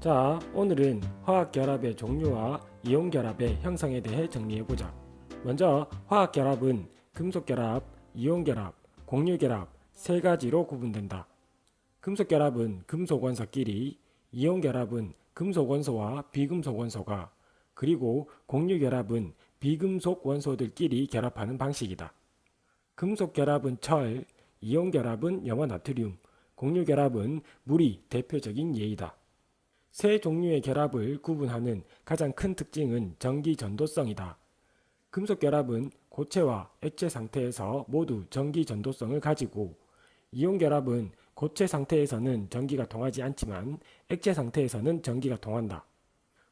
자, 오늘은 화학 결합의 종류와 이온 결합의 형성에 대해 정리해 보자. 먼저 화학 결합은 금속 결합, 이온 결합, 공유 결합 세 가지로 구분된다. 금속 결합은 금속 원소끼리, 이온 결합은 금속 원소와 비금속 원소가, 그리고 공유 결합은 비금속 원소들끼리 결합하는 방식이다. 금속 결합은 철, 이온 결합은 염화 나트륨, 공유 결합은 물이 대표적인 예이다. 세 종류의 결합을 구분하는 가장 큰 특징은 전기 전도성이다. 금속 결합은 고체와 액체 상태에서 모두 전기 전도성을 가지고 이온 결합은 고체 상태에서는 전기가 통하지 않지만 액체 상태에서는 전기가 통한다.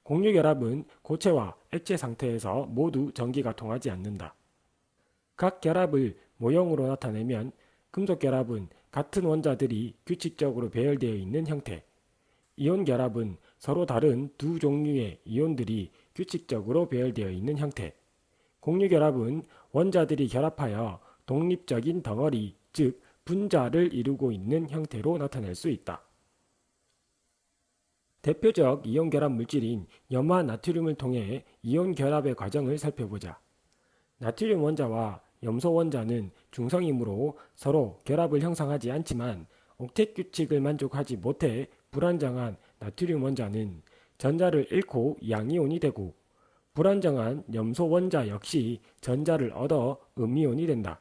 공유 결합은 고체와 액체 상태에서 모두 전기가 통하지 않는다. 각 결합을 모형으로 나타내면 금속 결합은 같은 원자들이 규칙적으로 배열되어 있는 형태, 이온 결합은 서로 다른 두 종류의 이온들이 규칙적으로 배열되어 있는 형태, 공유 결합은 원자들이 결합하여 독립적인 덩어리, 즉 분자를 이루고 있는 형태로 나타낼 수 있다. 대표적 이온 결합 물질인 염화 나트륨을 통해 이온 결합의 과정을 살펴보자. 나트륨 원자와 염소 원자는 중성이므로 서로 결합을 형성하지 않지만 옥텟 규칙을 만족하지 못해 불안정한 나트륨 원자는 전자를 잃고 양이온이 되고 불안정한 염소 원자 역시 전자를 얻어 음이온이 된다.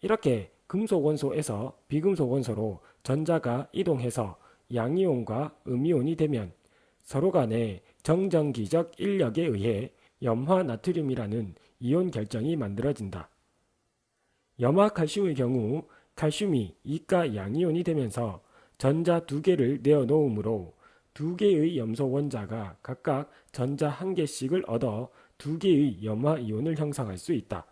이렇게 금속 원소에서 비금속 원소로 전자가 이동해서 양이온과 음이온이 되면 서로 간의 정전기적 인력에 의해 염화 나트륨이라는 이온 결정이 만들어진다. 염화 칼슘의 경우 칼슘이 이가 양이온이 되면서 전자 두 개를 내어 놓으므로 두 개의 염소 원자가 각각 전자 한 개씩을 얻어 두 개의 염화 이온을 형성할 수 있다.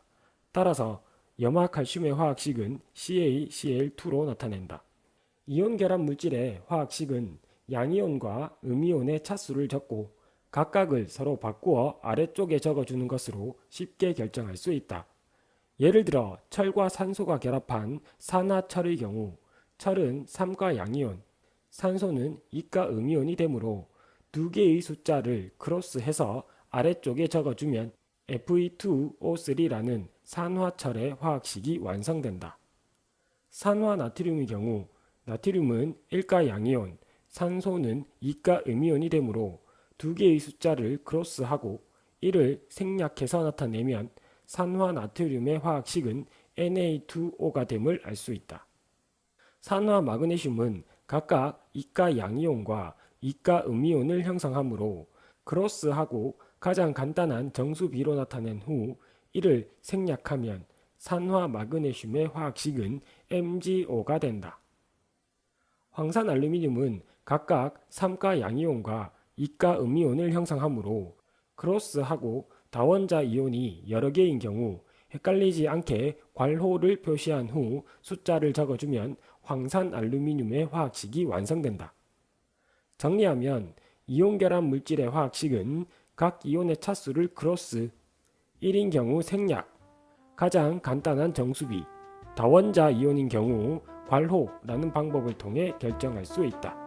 따라서 염화 칼슘의 화학식은 CaCl2로 나타낸다. 이온 결합 물질의 화학식은 양이온과 음이온의 차수를 적고 각각을 서로 바꾸어 아래쪽에 적어주는 것으로 쉽게 결정할 수 있다. 예를 들어 철과 산소가 결합한 산화철의 경우 철은 3과 양이온, 산소는 2과 음이온이 되므로 두 개의 숫자를 크로스해서 아래쪽에 적어주면 Fe2O3라는 산화철의 화학식이 완성된다. 산화 나트륨의 경우 나트륨은 1가 양이온, 산소는 2가 음이온이 되므로 두 개의 숫자를 크로스하고 이를 생략해서 나타내면 산화 나트륨의 화학식은 Na2O가 됨을 알 수 있다. 산화 마그네슘은 각각 이가 양이온과 이가 음이온을 형성하므로 크로스하고 가장 간단한 정수비로 나타낸 후 이를 생략하면 산화 마그네슘의 화학식은 MgO가 된다. 황산 알루미늄은 각각 3가 양이온과 2가 음이온을 형성하므로 크로스하고 다원자 이온이 여러 개인 경우 헷갈리지 않게 괄호를 표시한 후 숫자를 적어주면 황산 알루미늄의 화학식이 완성된다. 정리하면 이온 결합 물질의 화학식은 각 이온의 차수를 크로스, 1인 경우 생략, 가장 간단한 정수비, 다원자 이온인 경우 괄호라는 방법을 통해 결정할 수 있다.